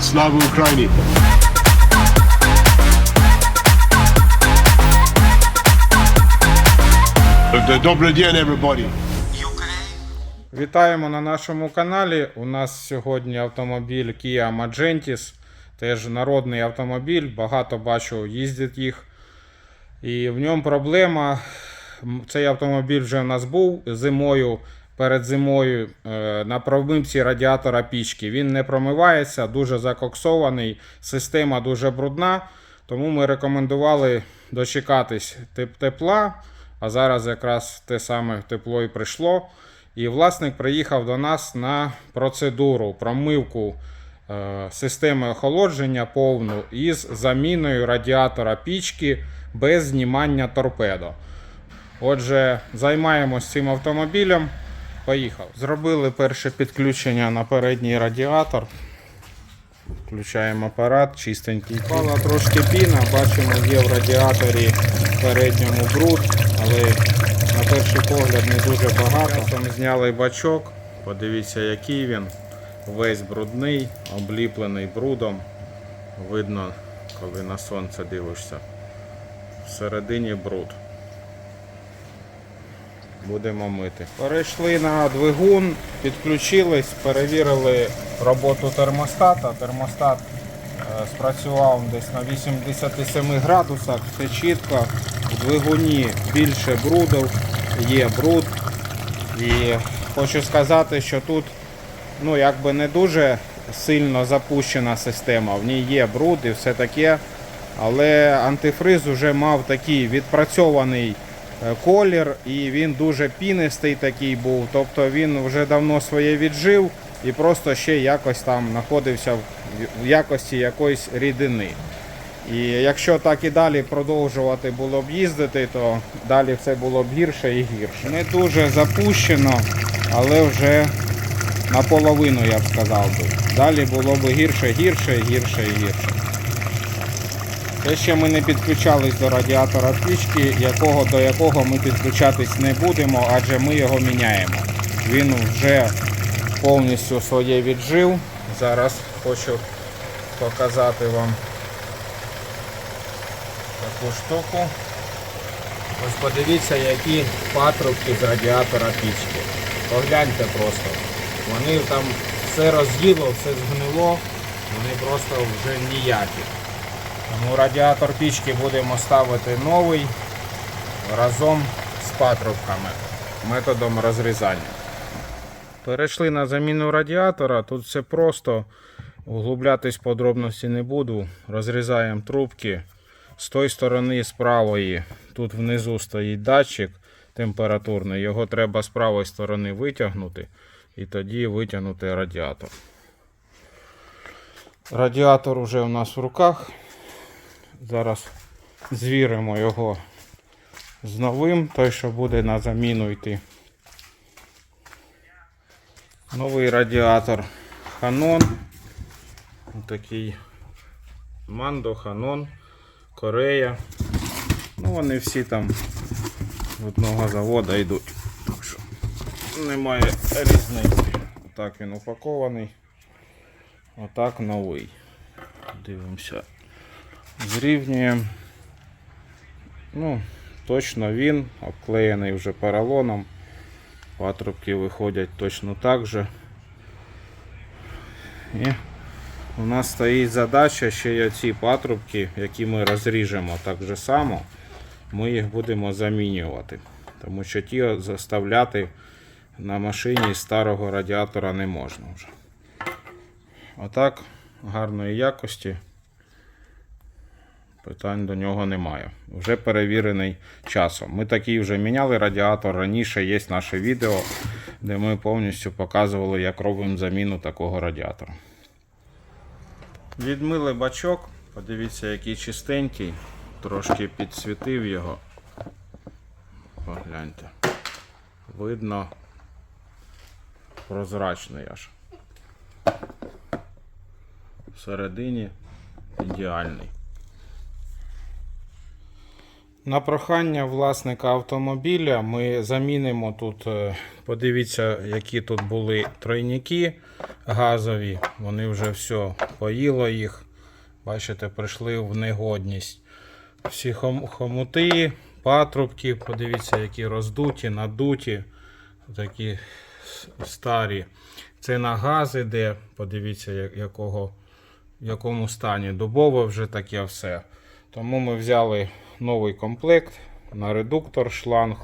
Слава Україні! Добрий день, everybody! Вітаємо на нашому каналі. У нас сьогодні автомобіль Kia Magentis. Теж народний автомобіль. Багато бачу, їздять їх. І в ньому проблема. Цей автомобіль вже у нас був зимою. Перед зимою е, на промивці радіатора пічки. Він не промивається, дуже закоксований, система дуже брудна. Тому ми рекомендували дочекатись тепла. А зараз якраз те саме тепло і прийшло. І власник приїхав до нас на процедуру промивку е, системи охолодження повну із заміною радіатора пічки без знімання торпедо. Отже, займаємось цим автомобілем. Поїхав. Зробили перше підключення на передній радіатор. Включаємо апарат, чистенький. Впала трошки піна, бачимо, є в радіаторі передньому бруд, але на перший погляд не дуже багато. Там зняли бачок, подивіться, який він. Весь брудний, обліплений брудом. Видно, коли на сонце дивишся. Всередині бруд. Будемо мити. Перейшли на двигун, підключились, перевірили роботу термостата. Термостат е, спрацював десь на 87 градусах, все чітко. В двигуні більше бруду, є бруд. І хочу сказати, що тут ну, якби не дуже сильно запущена система. В ній є бруд і все таке. Але антифриз вже мав такий відпрацьований колір, і він дуже пінистий такий був. Тобто він вже давно своє віджив і просто ще якось там знаходився в в якості якоїсь рідини. І якщо так і далі продовжувати було б їздити, то далі все було б гірше і гірше. Не дуже запущено, але вже наполовину, я б сказав би. Далі було б гірше, гірше, гірше і гірше. Те ще ми не підключались до радіатора пічки, якого, до якого ми підключатись не будемо, адже ми його міняємо. Він вже повністю своє віджив. Зараз хочу показати вам таку штуку. Ось подивіться, які патрубки з радіатора пічки. Погляньте просто. Вони там все роз'їло, все згнило, вони просто вже ніякі. Тому радіатор пічки будемо ставити новий разом з патрубками методом розрізання. Перейшли на заміну радіатора. Тут все просто. Углублятись в подробності не буду. Розрізаємо трубки. З тої сторони, з правої, тут внизу стоїть датчик температурний. Його треба з правої сторони витягнути і тоді витягнути радіатор. Радіатор уже у нас в руках. Зараз звіримо його з новим, той, що буде на заміну йти. Новий радіатор Hanon. Такий Мандо, Hanon, Корея. Ну, вони всі там з одного заводу йдуть. Так що немає різниці. Отак він упакований. Отак новий. Дивимося. Зрівнюємо. Ну, точно він, обклеєний вже поролоном. Патрубки виходять точно так же. І у нас стоїть задача ще й оці патрубки, які ми розріжемо так же само, ми їх будемо замінювати. Тому що ті заставляти на машині старого радіатора не можна вже. Отак, гарної якості. Питань до нього немає. Вже перевірений часом. Ми такий вже міняли радіатор. Раніше є наше відео, де ми повністю показували, як робимо заміну такого радіатора. Відмили бачок. Подивіться, який чистенький. Трошки підсвітив його. Погляньте. Видно прозрачний аж. Всередині ідеальний. На прохання власника автомобіля ми замінимо тут, е, подивіться, які тут були тройники газові. Вони вже все поїло їх. Бачите, прийшли в негодність. Всі хом- хомути, патрубки, подивіться, які роздуті, надуті, такі старі. Це на газ іде, подивіться, якого, в якому стані. Дубове вже таке все. Тому ми взяли новий комплект на редуктор, шланг,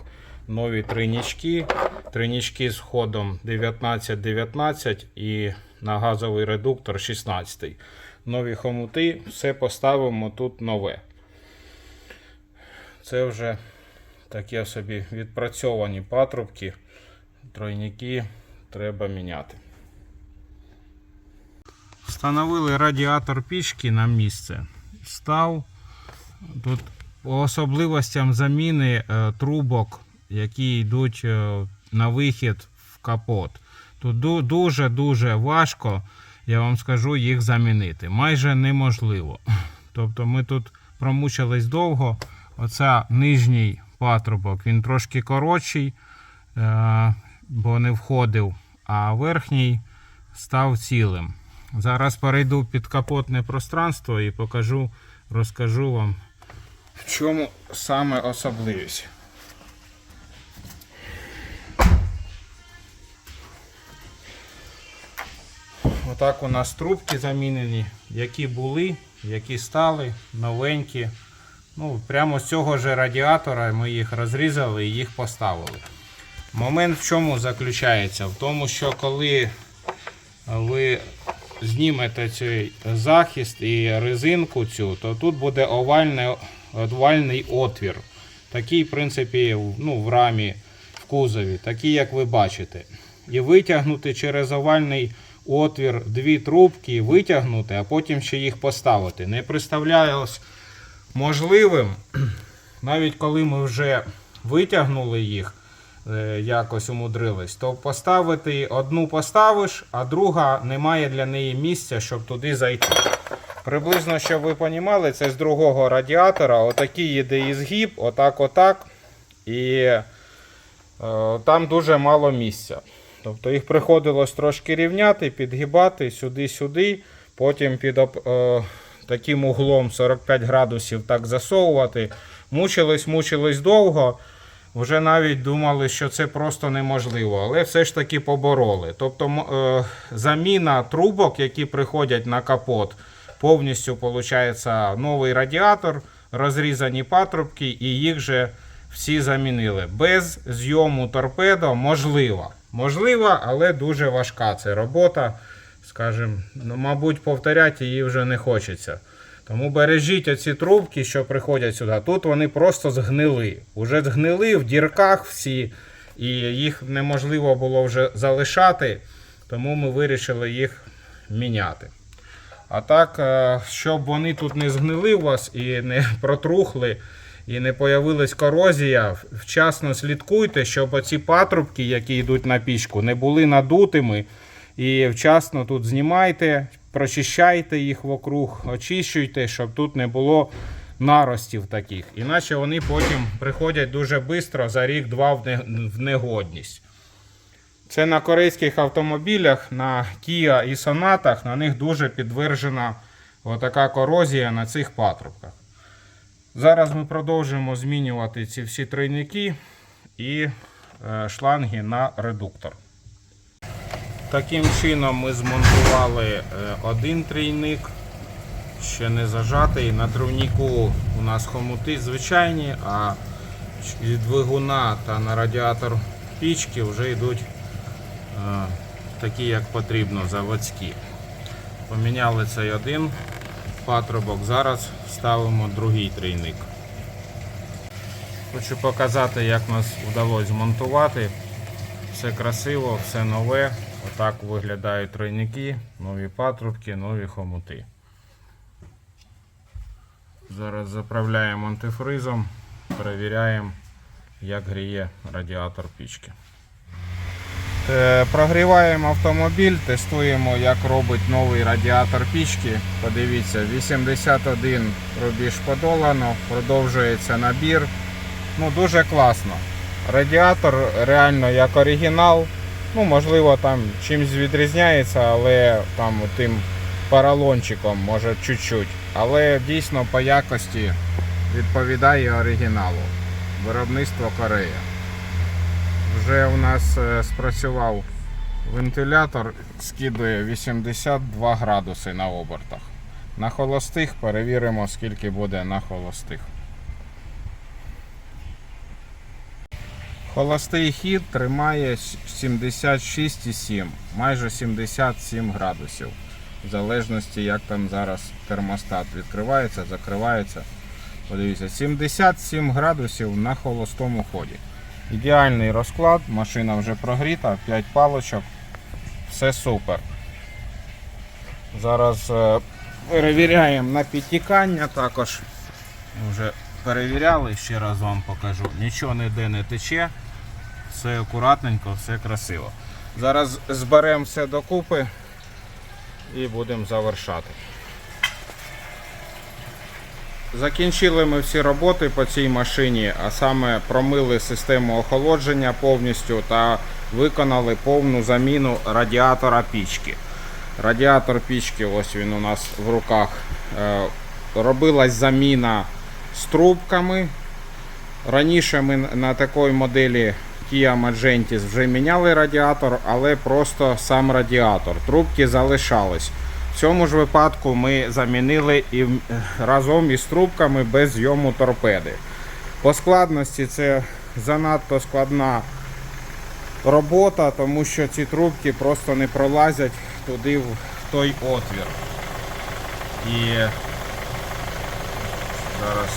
нові тройнички. Тройнички з ходом 19-19 і на газовий редуктор 16. Нові хомути, все поставимо тут нове. Це вже таке собі відпрацьовані патрубки. Тройники треба міняти. Встановили радіатор пічки на місце. Став. Тут особливостям заміни е, трубок, які йдуть е, на вихід в капот. Тут дуже-дуже важко, я вам скажу, їх замінити. Майже неможливо. Тобто ми тут промучились довго. Оця нижній патрубок, він трошки коротший, е, бо не входив, а верхній став цілим. Зараз перейду під капотне пространство і покажу, розкажу вам, в чому саме особливість. Отак у нас трубки замінені, які були, які стали, новенькі. Ну, прямо з цього ж радіатора ми їх розрізали і їх поставили. Момент в чому заключається? В тому, що коли ви знімете цей захист і резинку цю, то тут буде овальний, овальний отвір. Такий, в принципі, ну, в рамі, в кузові, такий, як ви бачите. І витягнути через овальний отвір дві трубки, витягнути, а потім ще їх поставити. Не представлялось можливим, навіть коли ми вже витягнули їх, е, якось умудрились, то поставити одну поставиш, а друга немає для неї місця, щоб туди зайти. Приблизно, щоб ви розуміли, це з другого радіатора. Отакий йде і згиб, отак, отак. І е, там дуже мало місця. Тобто їх приходилось трошки рівняти, підгибати сюди-сюди, потім під е, таким углом 45 градусів так засовувати. Мучились, мучились довго. Вже навіть думали, що це просто неможливо, але все ж таки побороли. Тобто е, заміна трубок, які приходять на капот, повністю виходить новий радіатор, розрізані патрубки, і їх же всі замінили. Без зйому торпедо можливо. Можливо, але дуже важка це робота. Скажімо, ну, мабуть, повторяти її вже не хочеться. Тому бережіть оці трубки, що приходять сюди. Тут вони просто згнили. Уже згнили в дірках всі, і їх неможливо було вже залишати, тому ми вирішили їх міняти. А так, е, щоб вони тут не згнили вас і не протрухли, і не появилась корозія, вчасно слідкуйте, щоб оці патрубки, які йдуть на пічку, не були надутими. І вчасно тут знімайте, прочищайте їх вокруг, очищуйте, щоб тут не було наростів таких. Іначе вони потім приходять дуже швидко за рік-два в негодність. Це на корейських автомобілях, на Kia і Sonata, на них дуже підтверджена отака корозія на цих патрубках. Зараз ми продовжуємо змінювати ці всі тройники і е, шланги на редуктор. Таким чином ми змонтували е, один трійник, ще не зажатий. На тройнику у нас хомути звичайні, а від двигуна та на радіатор пічки вже йдуть такі, як потрібно, заводські. Поміняли цей один патрубок, зараз ставимо другий трійник. Хочу показати, як нас вдалося змонтувати. Все красиво, все нове. Отак виглядають тройники, нові патрубки, нові хомути. Зараз заправляємо антифризом, перевіряємо, як гріє радіатор пічки. Е, Прогріваємо автомобіль, тестуємо, як робить новий радіатор пічки. Подивіться, 81 рубіж подолано, продовжується набір. Ну, дуже класно. Радіатор реально як оригінал. Ну, можливо, там чимось відрізняється, але там тим поролончиком, може чуть-чуть. Але дійсно по якості відповідає оригіналу. Виробництво Корея. Вже у нас е, спрацював вентилятор, скидує 82 градуси на обертах. На холостих перевіримо, скільки буде на холостих. Холостий хід тримає 76,7, майже 77 градусів. В залежності, як там зараз термостат відкривається, закривається. Подивіться, 77 градусів на холостому ході. Ідеальний розклад, машина вже прогріта, 5 палочок, все супер. Зараз е, перевіряємо на підтікання також. Вже перевіряли, ще раз вам покажу. Нічого ніде не тече, все акуратненько, все красиво. Зараз зберемо все докупи і будемо завершати. Закінчили ми всі роботи по цій машині, а саме промили систему охолодження повністю та виконали повну заміну радіатора пічки. Радіатор пічки, ось він у нас в руках. Е, Робилась заміна з трубками. Раніше ми на такій моделі Kia Magentis вже міняли радіатор, але просто сам радіатор. Трубки залишались. В цьому ж випадку ми замінили і разом із трубками без зйому торпеди. По складності це занадто складна робота, тому що ці трубки просто не пролазять туди в той отвір. І зараз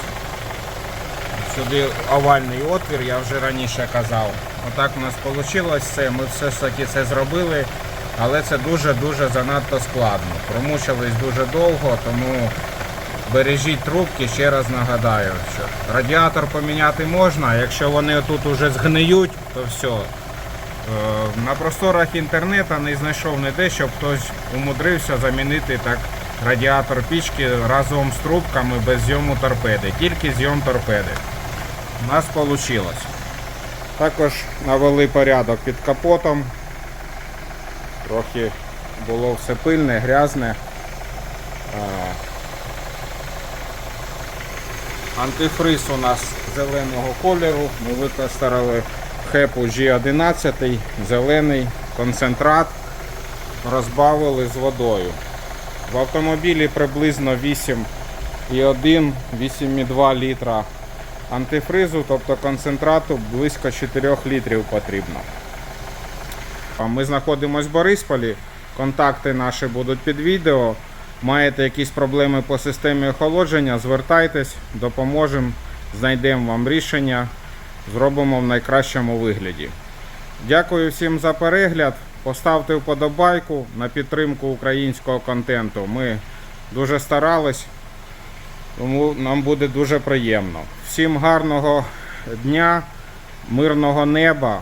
сюди овальний отвір, я вже раніше казав. Отак у нас вийшло це. Ми все ж таки це зробили, але це дуже-дуже занадто складно. Промучились дуже довго, тому бережіть трубки, ще раз нагадаю, що радіатор поміняти можна, якщо вони тут уже згниють, то все. Е, На просторах інтернету не знайшов ніде, щоб хтось умудрився замінити так радіатор пічки разом з трубками без зйому торпеди. Тільки зйом торпеди. У нас вийшло. Також навели порядок під капотом. Трохи було все пильне, грязне. Антифриз у нас зеленого кольору. Ми використали хепу G11, зелений концентрат, розбавили з водою. В автомобілі приблизно 8,1, 8,2 літра антифризу, тобто концентрату близько 4 літрів потрібно. А Ми знаходимося в Борисполі. Контакти наші будуть під відео. Маєте якісь проблеми по системі охолодження, звертайтесь, допоможемо, знайдемо вам рішення, зробимо в найкращому вигляді. Дякую всім за перегляд. Поставте вподобайку на підтримку українського контенту. Ми дуже старались, тому нам буде дуже приємно. Всім гарного дня, мирного неба.